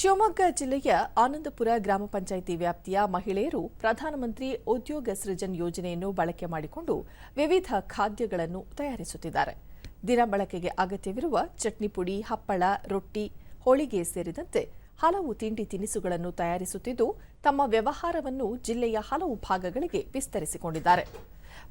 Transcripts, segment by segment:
ಶಿವಮೊಗ್ಗ ಜಿಲ್ಲೆಯ ಆನಂದಪುರ ಗ್ರಾಮ ಪಂಚಾಯಿತಿ ವ್ಯಾಪ್ತಿಯ ಮಹಿಳೆಯರು ಪ್ರಧಾನಮಂತ್ರಿ ಉದ್ಯೋಗ ಸೃಜನ್ ಯೋಜನೆಯನ್ನು ಬಳಕೆ ಮಾಡಿಕೊಂಡು ವಿವಿಧ ಖಾದ್ಯಗಳನ್ನು ತಯಾರಿಸುತ್ತಿದ್ದಾರೆ. ದಿನ ಬಳಕೆಗೆ ಅಗತ್ಯವಿರುವ ಚಟ್ನಿ ಪುಡಿ, ಹಪ್ಪಳ, ರೊಟ್ಟಿ, ಹೋಳಿಗೆ ಸೇರಿದಂತೆ ಹಲವು ತಿಂಡಿ ತಿನಿಸುಗಳನ್ನು ತಯಾರಿಸುತ್ತಿದ್ದು, ತಮ್ಮ ವ್ಯವಹಾರವನ್ನು ಜಿಲ್ಲೆಯ ಹಲವು ಭಾಗಗಳಿಗೆ ವಿಸ್ತರಿಸಿಕೊಂಡಿದ್ದಾರೆ.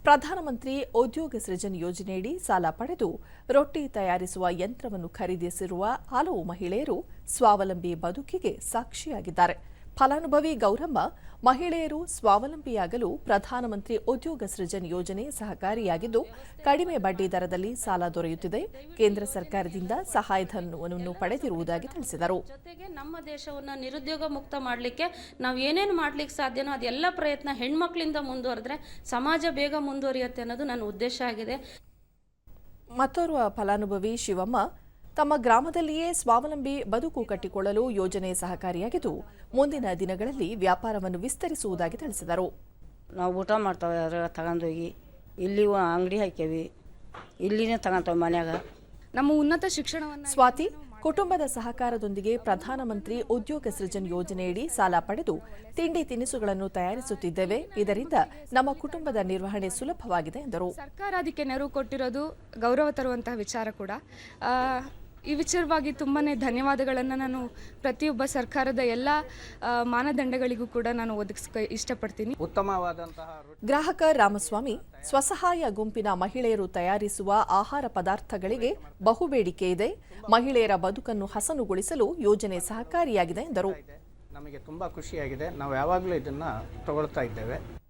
ಪ್ರಧಾನಮಂತ್ರಿ ಉದ್ಯೋಗ ಸೃಜನ್ ಯೋಜನೆಯಡಿ ಸಾಲ ಪಡೆದು ರೊಟ್ಟಿ ತಯಾರಿಸುವ ಯಂತ್ರವನ್ನು ಖರೀದಿಸಿರುವ ಹಲವು ಮಹಿಳೆಯರು ಸ್ವಾವಲಂಬಿ ಬದುಕಿಗೆ ಸಾಕ್ಷಿಯಾಗಿದ್ದಾರೆ. ಫಲಾನುಭವಿ ಗೌರಮ್ಮ ಮಹಿಳೆಯರು ಸ್ವಾವಲಂಬಿಯಾಗಲು ಪ್ರಧಾನಮಂತ್ರಿ ಉದ್ಯೋಗ ಸೃಜನ್ ಯೋಜನೆ ಸಹಕಾರಿಯಾಗಿದ್ದು ಕಡಿಮೆ ಬಡ್ಡಿ ದರದಲ್ಲಿ ಸಾಲ ದೊರೆಯುತ್ತಿದೆ. ಕೇಂದ್ರ ಸರ್ಕಾರದಿಂದ ಸಹಾಯಧನವನ್ನು ಪಡೆದಿರುವುದಾಗಿ ತಿಳಿಸಿದರು. ಜೊತೆಗೆ ನಮ್ಮ ದೇಶವನ್ನು ನಿರುದ್ಯೋಗ ಮುಕ್ತ ಮಾಡಲಿಕ್ಕೆ ನಾವು ಏನೇನು ಮಾಡ್ಲಿಕ್ಕೆ ಸಾಧ್ಯನೋ ಅದೆಲ್ಲ ಪ್ರಯತ್ನ ಹೆಣ್ಮಕ್ಳಿಂದ ಮುಂದುವರೆದ್ರೆ ಸಮಾಜ ಬೇಗ ಮುಂದುವರಿಯುತ್ತೆ ಅನ್ನೋದು ನನ್ನ ಉದ್ದೇಶ ಆಗಿದೆ. ಮತ್ತೋರ್ವ ಫಲಾನುಭವಿ ಶಿವಮ್ಮ ತಮ್ಮ ಗ್ರಾಮದಲ್ಲಿಯೇ ಸ್ವಾವಲಂಬಿ ಬದುಕು ಕಟ್ಟಿಕೊಳ್ಳಲು ಯೋಜನೆ ಸಹಕಾರಿಯಾಗಿದ್ದು ಮುಂದಿನ ದಿನಗಳಲ್ಲಿ ವ್ಯಾಪಾರವನ್ನು ವಿಸ್ತರಿಸುವುದಾಗಿ ತಿಳಿಸಿದರು. ನಾವು ಊಟ ಮಾಡ್ತಾವೆ ಅದರ ತಗೊಂಡೋಗಿ ಇಲ್ಲಿ ಅಂಗಡಿ ಹಾಕ್ಯವಿ. ಇಲ್ಲಿನೇ ತಗೊಂತಾವೆ ಮನ್ಯಾಗ. ನಮ್ಮ ಉನ್ನತ ಶಿಕ್ಷಣವನ್ನು ಸ್ವಾತಿ ಕುಟುಂಬದ ಸಹಕಾರದೊಂದಿಗೆ ಪ್ರಧಾನಮಂತ್ರಿ ಉದ್ಯೋಗ ಸೃಜನ್ ಯೋಜನೆಯಡಿ ಸಾಲ ಪಡೆದು ತಿಂಡಿ ತಿನಿಸುಗಳನ್ನು ತಯಾರಿಸುತ್ತಿದ್ದೇವೆ. ಇದರಿಂದ ನಮ್ಮ ಕುಟುಂಬದ ನಿರ್ವಹಣೆ ಸುಲಭವಾಗಿದೆ ಎಂದರು. ಸರ್ಕಾರ ಅದಕ್ಕೆ ನೆರವು ಕೊಟ್ಟಿರೋದು ಗೌರವ ತರುವಂತಹ ವಿಚಾರ ಕೂಡ. ಈ ವಿಚಾರವಾಗಿ ತುಂಬಾ ಧನ್ಯವಾದಗಳನ್ನು ನಾನು ಪ್ರತಿಯೊಬ್ಬ ಸರ್ಕಾರದ ಎಲ್ಲ ಮಾನದಂಡಗಳಿಗೂ ಕೂಡ ನಾನು ಒದಗಿಸ್ಕ ಇಷ್ಟಪಡ್ತೀನಿ. ಉತ್ತಮವಾದಂತಹ ಗ್ರಾಹಕ ರಾಮಸ್ವಾಮಿ ಸ್ವಸಹಾಯ ಗುಂಪಿನ ಮಹಿಳೆಯರು ತಯಾರಿಸುವ ಆಹಾರ ಪದಾರ್ಥಗಳಿಗೆ ಬಹುಬೇಡಿಕೆ ಇದೆ. ಮಹಿಳೆಯರ ಬದುಕನ್ನು ಹಸನುಗೊಳಿಸಲು ಯೋಜನೆ ಸಹಕಾರಿಯಾಗಿದೆ ಎಂದರು. ನಮಗೆ ತುಂಬಾ ಖುಷಿಯಾಗಿದೆ. ನಾವು ಯಾವಾಗಲೂ ಇದನ್ನು ತಗೊಳ್ತಾ ಇದ್ದೇವೆ.